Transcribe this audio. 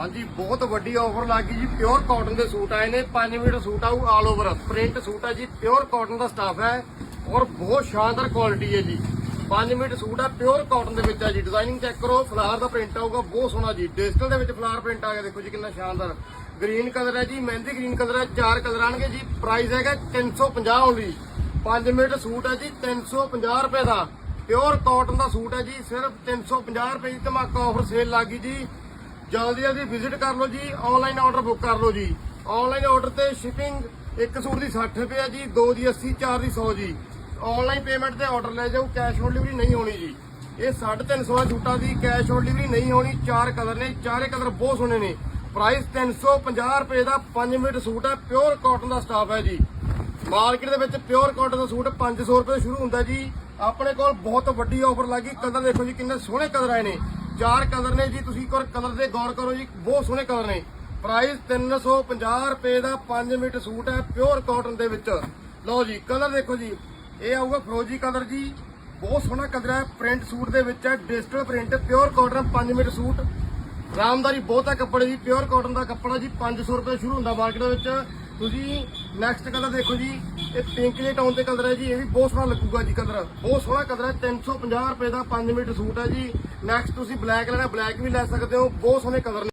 ਹਾਂਜੀ, ਬਹੁਤ ਵੱਡੀ ਆਫਰ ਲੱਗ ਗਈ ਜੀ ਪਿਓਰ ਕਾਟਨ ਦੇ ਸੂਟ ਆਏ ਨੇ 5 ਮੀਟਰ ਸੂਟ ਆਊ ਆਲ ਓਵਰ ਪ੍ਰਿੰਟ ਸੂਟ ਹੈ ਜੀ ਪਿਓਰ ਕਾਟਨ ਦਾ ਸਟਾਫ ਹੈ ਔਰ ਬਹੁਤ ਸ਼ਾਨਦਾਰ ਕੁਆਲਿਟੀ ਹੈ ਜੀ। 5 ਮੀਟਰ ਸੂਟ ਹੈ ਪਿਓਰ ਕਾਟਨ ਦੇ ਵਿੱਚ ਹੈ ਜੀ ਡਿਜ਼ਾਈਨਿੰਗ ਚੈੱਕ ਕਰੋ ਫਲਾਰ ਦਾ ਪ੍ਰਿੰਟ ਆਊਗਾ, ਬਹੁਤ ਸੋਹਣਾ ਜੀ। ਡਿਜੀਟਲ ਦੇ ਵਿੱਚ ਫਲਾਰ ਪ੍ਰਿੰਟ ਆ ਗਿਆ, ਦੇਖੋ ਜੀ ਕਿੰਨਾ ਸ਼ਾਨਦਾਰ। ਗ੍ਰੀਨ ਕਲਰ ਹੈ ਜੀ, ਮਹਿੰਦੀ ਗ੍ਰੀਨ ਕਲਰ ਹੈ, ਚਾਰ ਕਲਰ ਆਣਗੇ ਜੀ ਪ੍ਰਾਈਸ ਹੈਗਾ 350 ਓਨਲੀ 5 ਮੀਟਰ ਸੂਟ ਹੈ ਜੀ 350 ਰੁਪਏ ਦਾ। ਪਿਓਰ ਕਾਟਨ ਦਾ ਸੂਟ ਹੈ ਜੀ, ਸਿਰਫ 350 ਰੁਪਏ ਦੀ ਧਮਾਕਾ ਆਫਰ ਸੇਲ ਲੱਗ ਗਈ ਜੀ। ਜਲਦੀ ਜਲਦੀ ਵਿਜ਼ਿਟ ਕਰ ਲਓ ਜੀ ਆਨਲਾਈਨ ਆਰਡਰ ਬੁੱਕ ਕਰ ਲਓ ਜੀ। ਆਨਲਾਈਨ ਆਰਡਰ ਤੇ ਸ਼ਿਪਿੰਗ ਇੱਕ ਸੂਟ ਦੀ 60 ਰੁਪਏ ਹੈ ਜੀ, ਦੋ ਦੀ 80 ਚਾਰ ਦੀ 100 ਜੀ। ਆਨਲਾਈਨ ਪੇਮੈਂਟ ਤੇ ਆਰਡਰ ਲੈ ਜਾਓ ਕੈਸ਼ ਔਨ ਡਿਲੀਵਰੀ ਨਹੀਂ ਹੋਣੀ ਜੀ। ਇਹ 350 ਸੂਟਾਂ ਦੀ ਕੈਸ਼ ਔਨ ਡਿਲੀਵਰੀ ਨਹੀਂ ਹੋਣੀ, ਚਾਰ ਕਲਰ ਨੇ, ਚਾਰੇ ਕਲਰ ਬਹੁਤ ਸੋਹਣੇ ਨੇ। ਪ੍ਰਾਈਸ 350 ਰੁਪਏ ਦਾ 5 ਮੀਟਰ ਸੂਟ ਹੈ ਪਿਓਰ ਕਾਟਨ ਦਾ ਸਟਾਫ ਹੈ ਜੀ। ਮਾਰਕੀਟ ਦੇ ਵਿੱਚ ਪਿਓਰ ਕਾਟਨ ਦਾ ਸੂਟ 500 ਰੁਪਏ ਤੋਂ ਸ਼ੁਰੂ ਹੁੰਦਾ ਜੀ। ਆਪਣੇ ਕੋਲ ਬਹੁਤ ਵੱਡੀ ਆਫਰ ਲੱਗੀ ਕਲਰ ਦੇਖੋ ਜੀ ਕਿੰਨੇ ਸੋਹਣੇ ਕਲਰ ਆਏ ਨੇ। ਚਾਰ ਕਲਰ ਨੇ ਜੀ, ਤੁਸੀਂ ਇੱਕ ਵਾਰ ਕਲਰ 'ਤੇ ਗੌਰ ਕਰੋ ਜੀ, ਬਹੁਤ ਸੋਹਣੇ ਕਲਰ ਨੇ। ਪ੍ਰਾਈਸ 350 ਰੁਪਏ ਦਾ 5 ਮੀਟਰ ਸੂਟ ਹੈ ਪਿਓਰ ਕਾਟਨ ਦੇ ਵਿੱਚ। ਲਓ ਜੀ, ਕਲਰ ਦੇਖੋ ਜੀ, ਇਹ ਆਊਗਾ ਫਰੋਜੀ ਕਲਰ ਜੀ। ਬਹੁਤ ਸੋਹਣਾ ਕਲਰ ਹੈ ਪ੍ਰਿੰਟ ਸੂਟ ਦੇ ਵਿੱਚ ਹੈ digital print pure cotton 5 meter suit. ਰਾਮਦਾਰੀ ਬਹੁਤ ਹੈ ਕੱਪੜੇ ਜੀ ਪਿਓਰ ਕਾਟਨ ਦਾ ਕੱਪੜਾ ਜੀ 500 ਰੁਪਏ ਸ਼ੁਰੂ ਹੁੰਦਾ ਮਾਰਕੀਟ ਦੇ ਵਿੱਚ। ਤੁਸੀਂ ਨੈਕਸਟ ਕਲਰ ਦੇਖੋ ਜੀ ਇਹ ਪਿੰਕ ਜੇ ਟਾਊਨ ਤੇ ਕਲਰ ਹੈ ਜੀ, ਇਹ ਵੀ ਬਹੁਤ ਸੋਹਣਾ ਲੱਗੂਗਾ ਜੀ ਕਲਰ। ਬਹੁਤ ਸੋਹਣਾ ਕਲਰ ਹੈ 350 ਰੁਪਏ ਦਾ 5 ਮੀਟਰ ਸੂਟ ਹੈ ਜੀ। ਨੈਕਸਟ ਤੁਸੀਂ ਬਲੈਕ ਲੈਣਾ ਬਲੈਕ ਵੀ ਲੈ ਸਕਦੇ ਹੋ, ਬਹੁਤ ਸੋਹਣੇ ਕਲਰ ਨੇ।